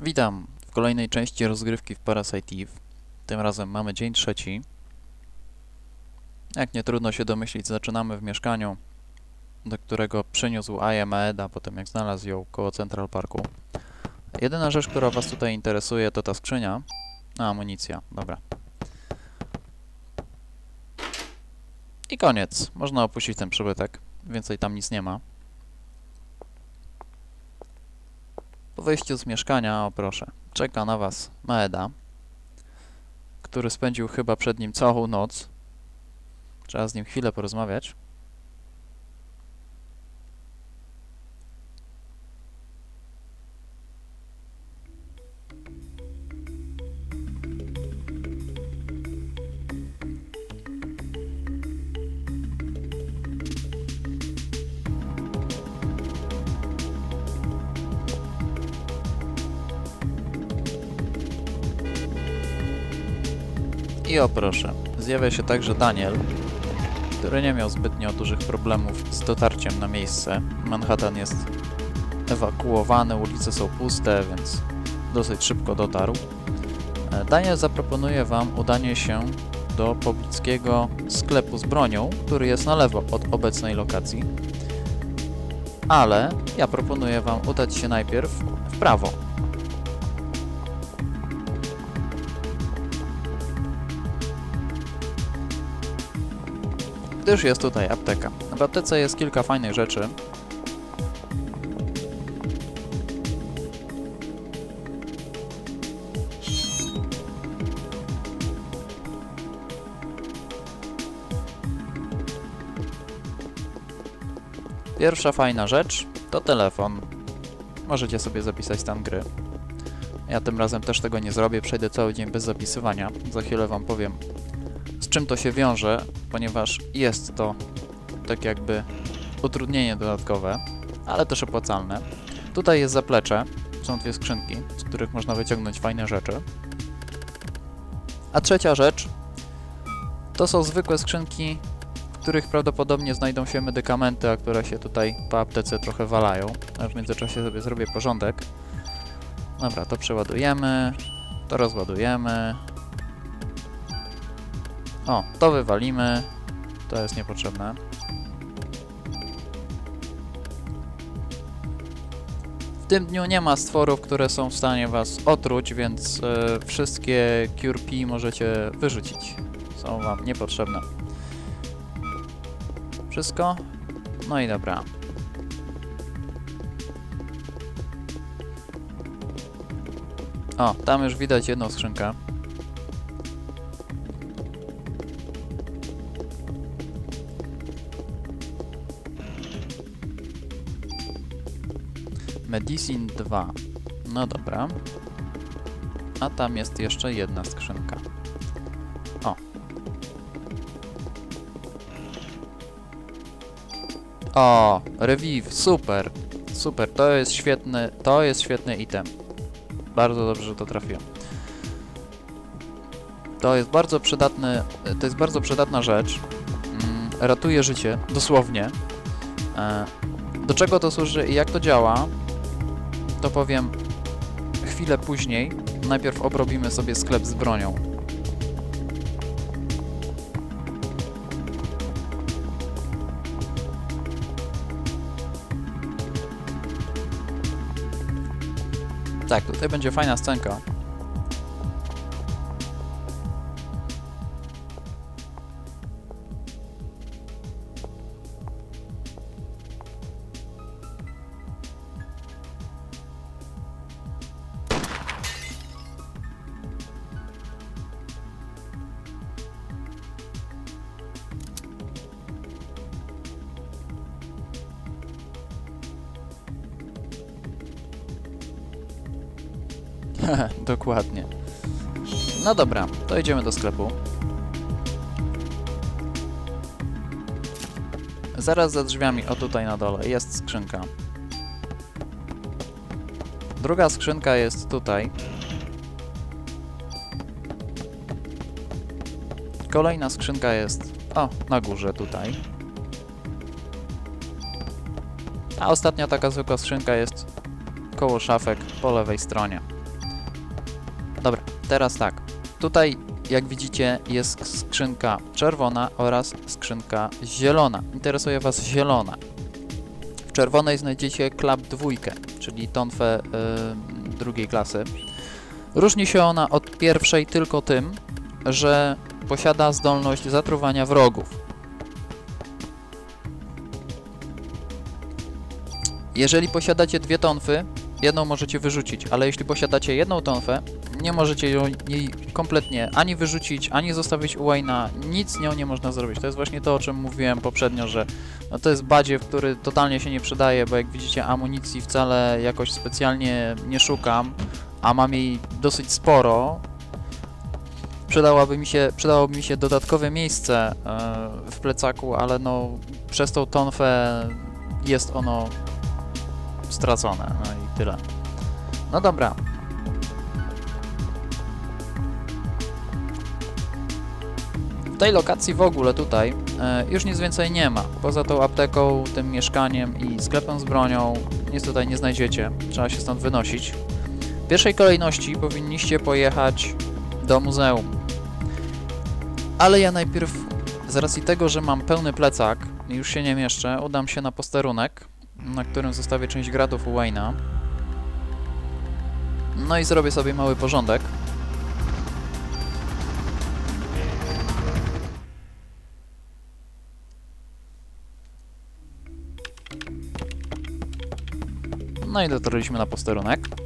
Witam w kolejnej części rozgrywki w Parasite Eve. Tym razem mamy dzień trzeci. Jak nie trudno się domyślić, zaczynamy w mieszkaniu, do którego przyniósł Aya Maeda, potem jak znalazł ją koło Central Parku. Jedyna rzecz, która was tutaj interesuje, to ta skrzynia. A, amunicja, dobra. I koniec. Można opuścić ten przybytek. Więcej tam nic nie ma. Wyjściu z mieszkania, o proszę, czeka na was Maeda, który spędził chyba przed nim całą noc. Trzeba z nim chwilę porozmawiać. I o proszę, zjawia się także Daniel, który nie miał zbytnio dużych problemów z dotarciem na miejsce. Manhattan jest ewakuowany, ulice są puste, więc dosyć szybko dotarł. E, Daniel zaproponuje Wam udanie się do poblickiego sklepu z bronią, który jest na lewo od obecnej lokacji. Ale ja proponuję Wam udać się najpierw w prawo. Gdyż jest tutaj apteka. W aptece jest kilka fajnych rzeczy. Pierwsza fajna rzecz to telefon. Możecie sobie zapisać stan gry. Ja tym razem też tego nie zrobię, przejdę cały dzień bez zapisywania. Za chwilę wam powiem, czym to się wiąże, ponieważ jest to tak jakby utrudnienie dodatkowe, ale też opłacalne. Tutaj jest zaplecze, są dwie skrzynki, z których można wyciągnąć fajne rzeczy. A trzecia rzecz to są zwykłe skrzynki, w których prawdopodobnie znajdą się medykamenty, a które się tutaj po aptece trochę walają. A w międzyczasie sobie zrobię porządek. Dobra, to przeładujemy, to rozładujemy, o, to wywalimy. To jest niepotrzebne. W tym dniu nie ma stworów, które są w stanie was otruć, więc e, wszystkie Cure P możecie wyrzucić. Są wam niepotrzebne. Wszystko? No i dobra. O, tam już widać jedną skrzynkę. Medicine 2. No dobra. A tam jest jeszcze jedna skrzynka. O. O, Revive, super. Super, to jest świetny, to jest świetny item. Bardzo dobrze, że to trafiłem. To jest bardzo przydatny, to jest bardzo przydatna rzecz. Mm, ratuje życie, dosłownie. E, do czego to służy i jak to działa? To powiem chwilę później. Najpierw obrobimy sobie sklep z bronią. Tak, tutaj będzie fajna scenka. Dokładnie. No dobra, to idziemy do sklepu. Zaraz za drzwiami, o tutaj na dole, jest skrzynka. Druga skrzynka jest tutaj. Kolejna skrzynka jest, o, na górze tutaj. A ostatnia taka zwykła skrzynka jest koło szafek po lewej stronie. Dobra, teraz tak. Tutaj, jak widzicie, jest skrzynka czerwona oraz skrzynka zielona. Interesuje Was zielona. W czerwonej znajdziecie klap dwójkę, czyli tonfę yy, drugiej klasy. Różni się ona od pierwszej tylko tym, że posiada zdolność zatruwania wrogów. Jeżeli posiadacie dwie tonfy, jedną możecie wyrzucić, ale jeśli posiadacie jedną tonfę, nie możecie jej kompletnie ani wyrzucić, ani zostawić u Wayne'a, nic z nią nie można zrobić. To jest właśnie to, o czym mówiłem poprzednio, że no to jest badziew, który totalnie się nie przydaje, bo jak widzicie amunicji wcale jakoś specjalnie nie szukam, a mam jej dosyć sporo. Przydałoby mi się, przydałoby mi się dodatkowe miejsce yy, w plecaku, ale no przez tą tonfę jest ono stracone, no tyle. No dobra. W tej lokacji w ogóle tutaj e, już nic więcej nie ma. Poza tą apteką, tym mieszkaniem i sklepem z bronią nic tutaj nie znajdziecie. Trzeba się stąd wynosić. W pierwszej kolejności powinniście pojechać do muzeum. Ale ja najpierw, z racji tego, że mam pełny plecak i już się nie mieszczę, udam się na posterunek na którym zostawię część gradów Wayne'a. No i zrobię sobie mały porządek. No i dotarliśmy na posterunek.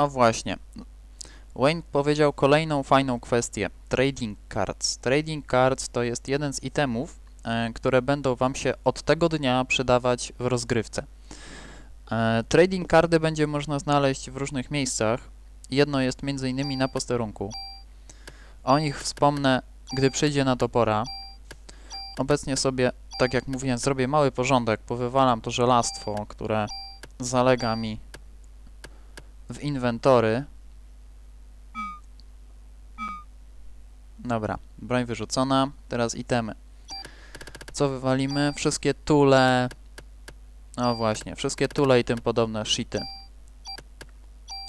O właśnie. Wayne powiedział kolejną fajną kwestię. Trading cards. Trading cards to jest jeden z itemów, e, które będą Wam się od tego dnia przydawać w rozgrywce. E, trading cardy będzie można znaleźć w różnych miejscach. Jedno jest m.in. na posterunku. O nich wspomnę, gdy przyjdzie na to pora. Obecnie sobie, tak jak mówiłem, zrobię mały porządek, powywalam to żelastwo, które zalega mi w inwentory. Dobra, broń wyrzucona. Teraz itemy. Co wywalimy? Wszystkie tule. No właśnie, wszystkie tule i tym podobne shity.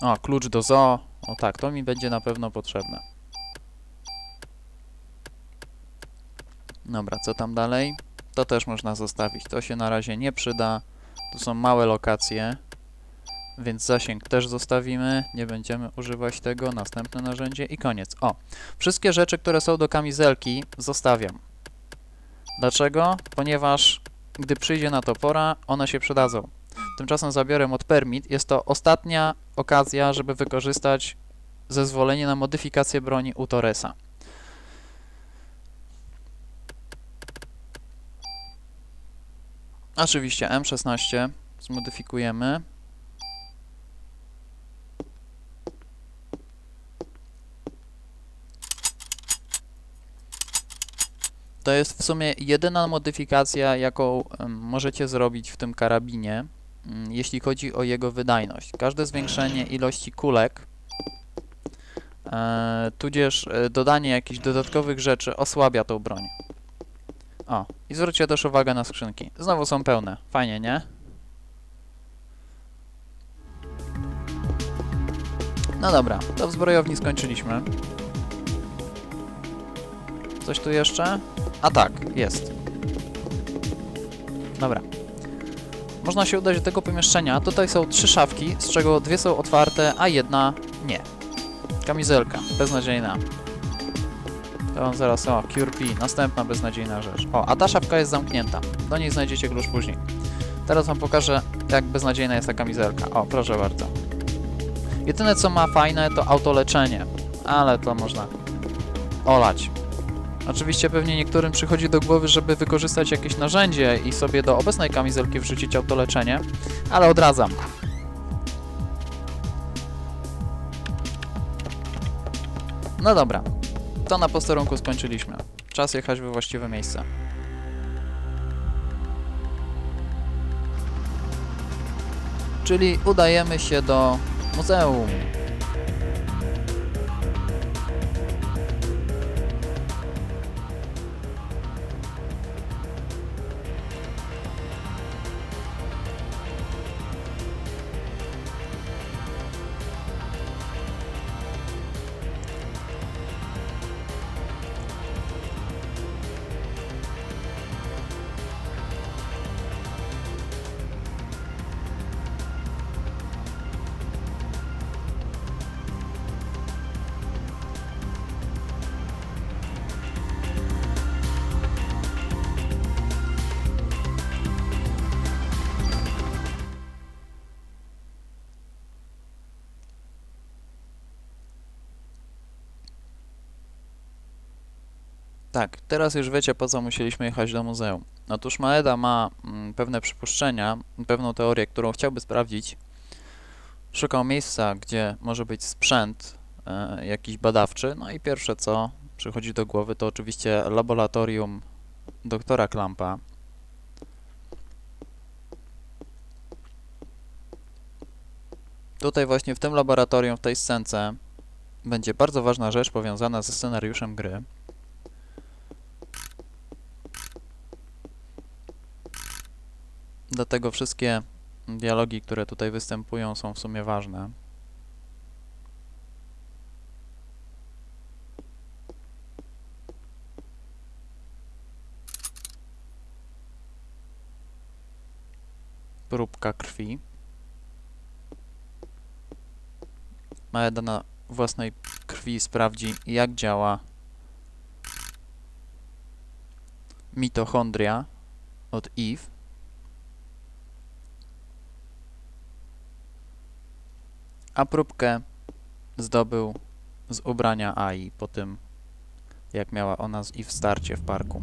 O, klucz do zoo. O tak, to mi będzie na pewno potrzebne. Dobra, co tam dalej? To też można zostawić. To się na razie nie przyda. To są małe lokacje więc zasięg też zostawimy, nie będziemy używać tego, następne narzędzie i koniec. O, wszystkie rzeczy, które są do kamizelki zostawiam. Dlaczego? Ponieważ gdy przyjdzie na to pora, one się przydadzą. Tymczasem zabiorę mod permit. Jest to ostatnia okazja, żeby wykorzystać zezwolenie na modyfikację broni u Torresa. Oczywiście M16 zmodyfikujemy. To jest w sumie jedyna modyfikacja, jaką możecie zrobić w tym karabinie, mm, jeśli chodzi o jego wydajność. Każde zwiększenie ilości kulek, e, tudzież e, dodanie jakichś dodatkowych rzeczy osłabia tą broń. O, i zwróćcie też uwagę na skrzynki. Znowu są pełne. Fajnie, nie? No dobra, to w zbrojowni skończyliśmy. Coś tu jeszcze? A tak, jest. Dobra. Można się udać do tego pomieszczenia. Tutaj są trzy szafki, z czego dwie są otwarte, a jedna nie. Kamizelka, beznadziejna. To wam zaraz, o, Cure P, następna beznadziejna rzecz. O, a ta szafka jest zamknięta. Do niej znajdziecie klucz później. Teraz wam pokażę, jak beznadziejna jest ta kamizelka. O, proszę bardzo. Jedyne, co ma fajne, to autoleczenie. Ale to można olać. Oczywiście pewnie niektórym przychodzi do głowy, żeby wykorzystać jakieś narzędzie i sobie do obecnej kamizelki wrzucić autoleczenie, ale odradzam. No dobra. to na posterunku skończyliśmy. Czas jechać we właściwe miejsce. Czyli udajemy się do muzeum. Tak, teraz już wiecie po co musieliśmy jechać do muzeum. Otóż Maeda ma mm, pewne przypuszczenia, pewną teorię, którą chciałby sprawdzić. Szukał miejsca, gdzie może być sprzęt e, jakiś badawczy. No i pierwsze co przychodzi do głowy to oczywiście laboratorium doktora Klampa. Tutaj właśnie w tym laboratorium, w tej scence będzie bardzo ważna rzecz powiązana ze scenariuszem gry. Dlatego wszystkie dialogi, które tutaj występują, są w sumie ważne. Próbka krwi. Maeda na własnej krwi sprawdzi, jak działa mitochondria od Eve. A próbkę zdobył z ubrania Ai po tym, jak miała ona i w starcie w parku.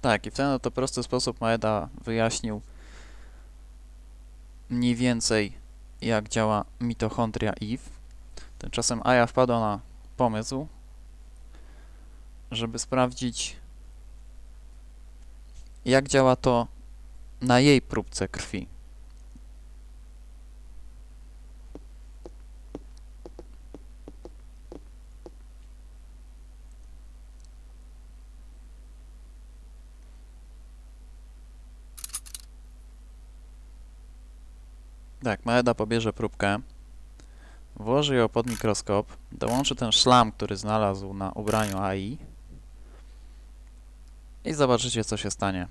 Tak, i w ten oto prosty sposób Maeda wyjaśnił mniej więcej jak działa mitochondria Eve. Tymczasem Aya wpadła na pomysł, żeby sprawdzić jak działa to na jej próbce krwi. Tak, Maeda pobierze próbkę, włoży ją pod mikroskop, dołączy ten szlam, który znalazł na ubraniu AI i zobaczycie, co się stanie.